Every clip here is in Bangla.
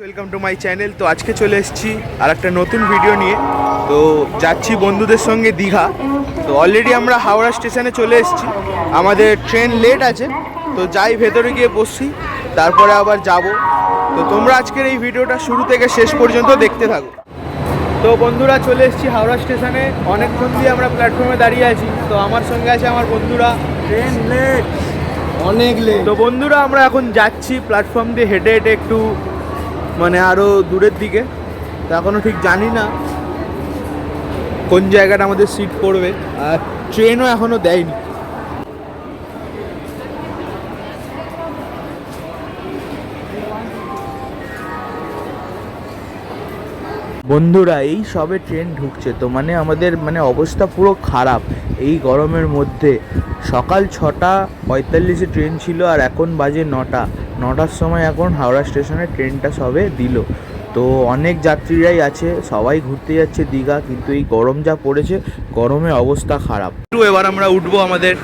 ওয়েলকাম টু মাই চ্যানেল তো আজকে চলে এসেছি আর একটা নতুন ভিডিও নিয়ে। তো যাচ্ছি বন্ধুদের সঙ্গে দীঘা। তো অলরেডি আমরা হাওড়া স্টেশনে চলে এসেছি। আমাদের ট্রেন লেট আছে, তো যাই ভেতরে গিয়ে বসছি, তারপরে আবার যাব। তো তোমরা আজকের এই ভিডিওটা শুরু থেকে শেষ পর্যন্ত দেখতে থাকো। তো বন্ধুরা চলে এসেছি হাওড়া স্টেশনে অনেকক্ষণ দিয়ে আমরা প্ল্যাটফর্মে দাঁড়িয়ে আছি। তো আমার সঙ্গে আছে আমার বন্ধুরা। ট্রেন লেট অনেক লেট তো বন্ধুরা, আমরা এখন যাচ্ছি প্ল্যাটফর্ম দিয়ে হেঁটে হেঁটে একটু মানে আরও দূরের দিকে। তো এখনও ঠিক জানি না কোন জায়গাটা আমাদের সিট পড়বে। আর ট্রেনও এখনও দেয়নি। বন্ধুরা এই সবে ট্রেন ঢুকছে তো মানে আমাদের মানে অবস্থা পুরো খারাপ। এই গরমের মধ্যে সকাল ছটা পঁয়তাল্লিশে ট্রেন ছিল আর এখন বাজে নটা। নটার সময় এখন হাওড়া স্টেশনে ট্রেনটা সবে দিল। তো অনেক যাত্রীরাই আছে সবাই ঘুরতে যাচ্ছে দীঘা কিন্তু এই গরম যা পড়েছে গরমে অবস্থা খারাপ। একটু এবার আমরা উঠবো আমাদের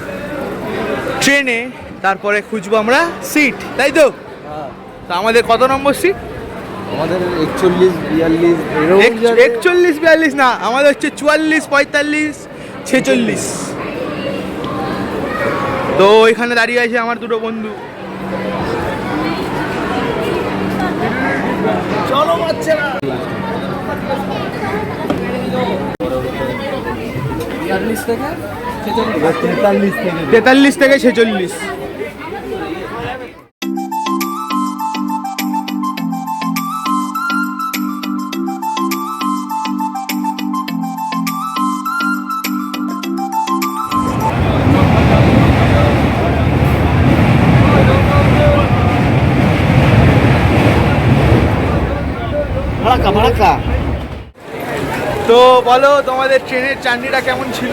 ট্রেনে তারপরে খুঁজবো আমরা সিট তাই তো? তো আমাদের কত নম্বর সিট আমাদের একচল্লিশ বিয়াল্লিশ একচল্লিশ বিয়াল্লিশ না আমাদের হচ্ছে চুয়াল্লিশ পঁয়তাল্লিশ ছেচল্লিশ। তো এখানে দাঁড়িয়ে আছে আমার দুটো বন্ধু। চলো বাচ্চারা। তেতাল্লিশ থেকে ছেচল্লিশ। ভাড়াকা ভাড়াকা তো বলো তোমাদের ট্রেনের চান্ডিটা কেমন ছিল?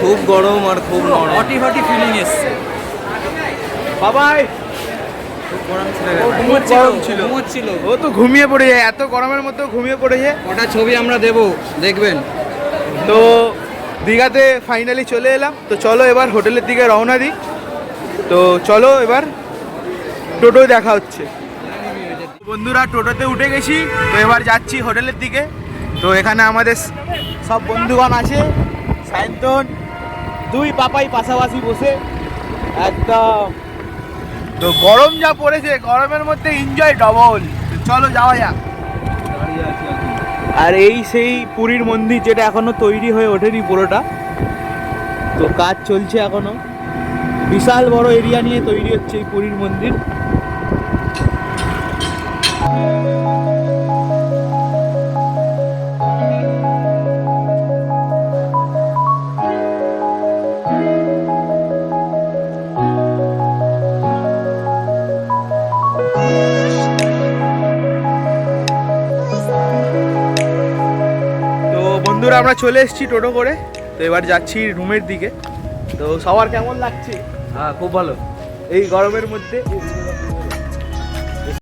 খুব গরম আর খুব নরম। হটি হটি ফিলিং এসছে। বাবাই। ও তো ঘুমিয়ে পড়ে যায় এত গরমের মধ্যেও ঘুমিয়ে পড়েছে কটা ছবি আমরা দেব দেখবেন। তো দীঘাতে ফাইনালি চলে এলাম। তো চলো এবার হোটেলের দিকে রওনা দিই। তো চলো এবার টোটোয় দেখা হচ্ছে। বন্ধুরা টোটোতে উঠে গেছি, তো এবার যাচ্ছি হোটেলের দিকে। তো এখানে আমাদের সব বন্ধুগণ আছে, সায়ন্তন, দুই পাপাই পাশাপাশি বসে, একদম। তো গরম যা পড়েছে, গরমের মধ্যে এনজয় ডবল চলো যাওয়া যাক। আর এই সেই পুরীর মন্দির যেটা এখনও তৈরি হয়ে ওঠেনি পুরোটা, তো কাজ চলছে এখনও। বিশাল বড় এরিয়া নিয়ে তৈরি হচ্ছে এই পুরীর মন্দির। বন্ধুরা আমরা চলে এসেছি টোটো করে। তো এবার যাচ্ছি রুমের দিকে। তো সবার কেমন লাগছে? হ্যাঁ খুব ভালো। এই গরমের মধ্যে